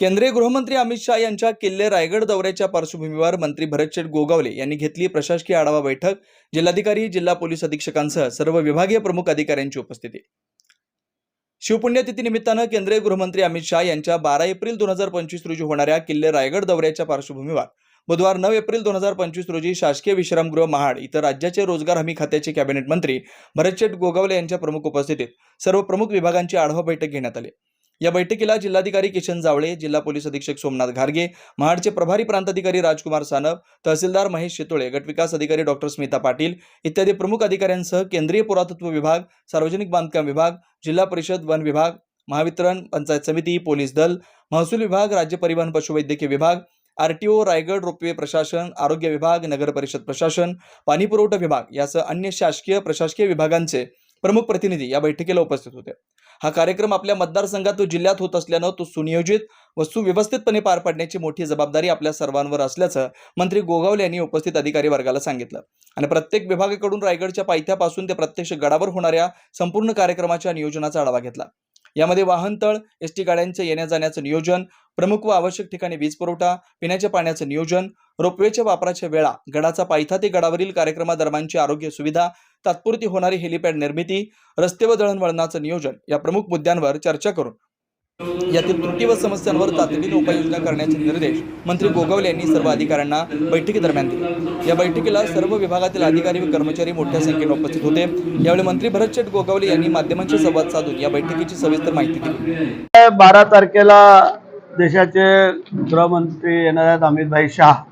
केंद्रीय गृहमंत्री अमित शहा यांच्या किल्ले रायगड दौऱ्याच्या पार्श्वभूमीवर मंत्री भरतशेठ गोगावले यांनी घेतली प्रशासकीय आढावा बैठक. जिल्हाधिकारी जिल्हा पोलीस अधीक्षकांसह सर्व विभागीय प्रमुख अधिकाऱ्यांची उपस्थिती. शिवपुण्यतिथीनिमित्तानं केंद्रीय गृहमंत्री अमित शहा यांच्या बारा एप्रिल दोन हजार पंचवीस रोजी होणाऱ्या किल्ले रायगड दौऱ्याच्या पार्श्वभूमीवर बुधवार नऊ एप्रिल दोन हजार पंचवीस रोजी शासकीय विश्रामगृह महाड इथं राज्याचे रोजगार हमी खात्याचे कॅबिनेट मंत्री भरतशेठ गोगावले यांच्या प्रमुख उपस्थितीत सर्व प्रमुख विभागांची आढावा बैठक घेण्यात आली. या बैठकीला जिल्हाधिकारी किशन जावळे जिल्हा पोलीस अधीक्षक सोमनाथ घारगे महाडचे प्रभारी प्रांताधिकारी राजकुमार सानप तहसीलदार महेश शेतोळे गटविकास अधिकारी डॉक्टर स्मिता पाटील इत्यादी प्रमुख अधिकाऱ्यांसह केंद्रीय पुरातत्व विभाग सार्वजनिक बांधकाम विभाग जिल्हा परिषद वन विभाग महावितरण पंचायत समिती पोलीस दल महसूल विभाग राज्य परिवहन पशुवैद्यकीय विभाग आरटीओ रायगड रोपवे प्रशासन आरोग्य विभाग नगर परिषद प्रशासन पाणी पुरवठा विभाग यासह अन्य शासकीय प्रशासकीय विभागांचे प्रमुख प्रतिनिधी या बैठकीला उपस्थित होते. हा कार्यक्रम आपल्या मतदारसंघात तो जिल्ह्यात होत असल्यानं तो सुनियोजित व सुव्यवस्थितपणे पार पाडण्याची मोठी जबाबदारी आपल्या सर्वांवर असल्याचं मंत्री गोगावले यांनी उपस्थित अधिकारी वर्गाला सांगितलं. आणि प्रत्येक विभागाकडून रायगडच्या पायथ्यापासून ते प्रत्यक्ष गडावर होणाऱ्या संपूर्ण कार्यक्रमाच्या नियोजनाचा आढावा घेतला. यामध्ये वाहनतळ एस टी गाड्यांचे येण्या जाण्याचं नियोजन प्रमुख व आवश्यक ठिकाणी वीज पुरवठा पिण्याच्या पाण्याचं नियोजन रोपवेच्या वापराच्या वेळा गडाचा पायथा ते गडावरील कार्यक्रमादरम्यानची आरोग्य सुविधा तात्पुरती होणारी हेलिपॅड निर्मिती रस्ते व दळणवळणाचं नियोजन या प्रमुख मुद्द्यांवर चर्चा करून यातील त्रुटी व समस्यांवर तातडीने उपाययोजना करण्याचे निर्देश मंत्री गोगावले यांनी सर्व अधिकाऱ्यांना बैठकीदरम्यान दिले. या बैठकीला सर्व विभागातील अधिकारी व कर्मचारी मोठ्या संख्येने उपस्थित होते. यावेळी मंत्री भरतशेठ गोगावले यांनी माध्यमांशी संवाद साधून या बैठकीची सविस्तर माहिती दिली. बारा तारखेला देशाचे गृहमंत्री येणार आहेत अमितभाई शाह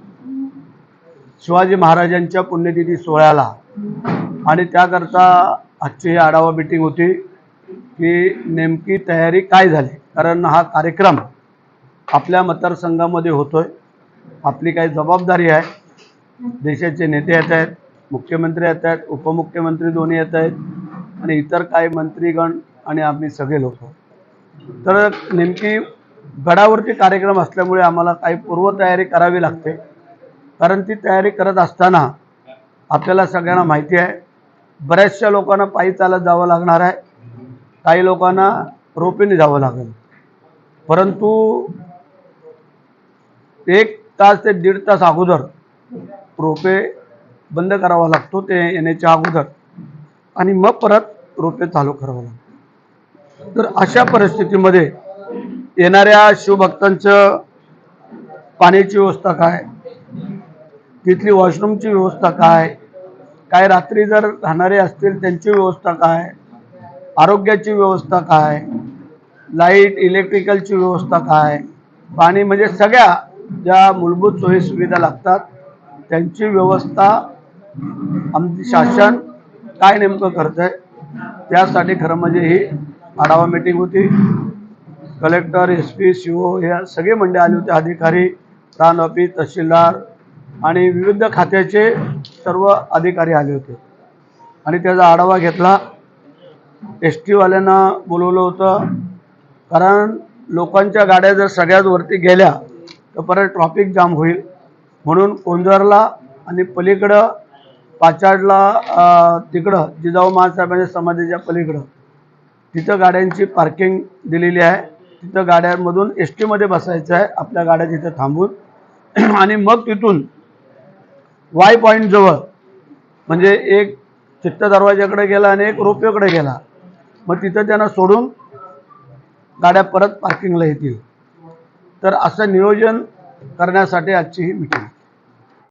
शिवाजी महाराजांच्या पुण्यतिथी सोहळ्याला आणि त्याकरता आजची ही आढावा मिटिंग होती की नेमकी तयारी काय झाली? कारण हा कार्यक्रम आपल्या मतदारसंघामध्ये होतोय. आपली काही जबाबदारी आहे. देशाचे नेते येत आहेत मुख्यमंत्री येत आहेत उपमुख्यमंत्री दोन्ही येत आहेत आणि इतर काही मंत्रीगण आणि आम्ही सगळे लोक. तर नेमकी गडावरती कार्यक्रम असल्यामुळे आम्हाला काही पूर्वतयारी करावी लागते. कारण ती तयारी करत असताना आपल्याला सगळ्यांना माहिती आहे बऱ्याचशा लोकांना पायी चालत जावं लागणार आहे काही लोकांना रोपेने जावं लागेल. परंतु एक तास ते दीड तास अगोदर रोपे बंद करावा लागतो ते येण्याच्या अगोदर. आणि मग परत रोपे चालू करावं लागतं. तर अशा परिस्थितीमध्ये येणाऱ्या शिवभक्तांचं पाण्याची व्यवस्था काय? तिथली वॉशरूमची व्यवस्था काय? काय रात्री जर राहणारे असतील त्यांची व्यवस्था काय? आरोग्याची व्यवस्था काय? लाइट इलेक्ट्रिकलची व्यवस्था काय? पाणी म्हणजे सगळ्या ज्या मूलभूत सोयी सुविधा लागतात त्यांची व्यवस्था आमची शासन काय नेमकं करतं आहे त्यासाठी खरं म्हणजे ही आढावा मीटिंग होती. Collector S P C O या सगळे मंडळी आले होते अधिकारी प्राण ऑफिस तहसीलदार आणि विविध खात्याचे सर्व अधिकारी आले होते. आणि त्याचा आढावा घेतला. एस टीवाल्यांना बोलवलं होतं. कारण लोकांच्या गाड्या जर सगळ्याच वरती गेल्या तर परत ट्रॉफिक जाम होईल. म्हणून कोंजरला आणि पलीकडं पाचाडला तिकडं जिजाऊ महासाहेबांच्या समाधीच्या पलीकडं तिथं गाड्यांची पार्किंग दिलेली आहे. तिथं गाड्यांमधून एस टीमध्ये बसायचं आहे. आपल्या गाड्या तिथं थांबून. आणि मग तिथून वाय पॉईंट जवळ. म्हणजे एक चित्त दरवाजाकडे गेला आणि एक रोपवेकडे गेला. मग तिथं त्यांना सोडून गाड्या परत पार्किंगला येतील. तर असं नियोजन करण्यासाठी आजची ही मिटिंग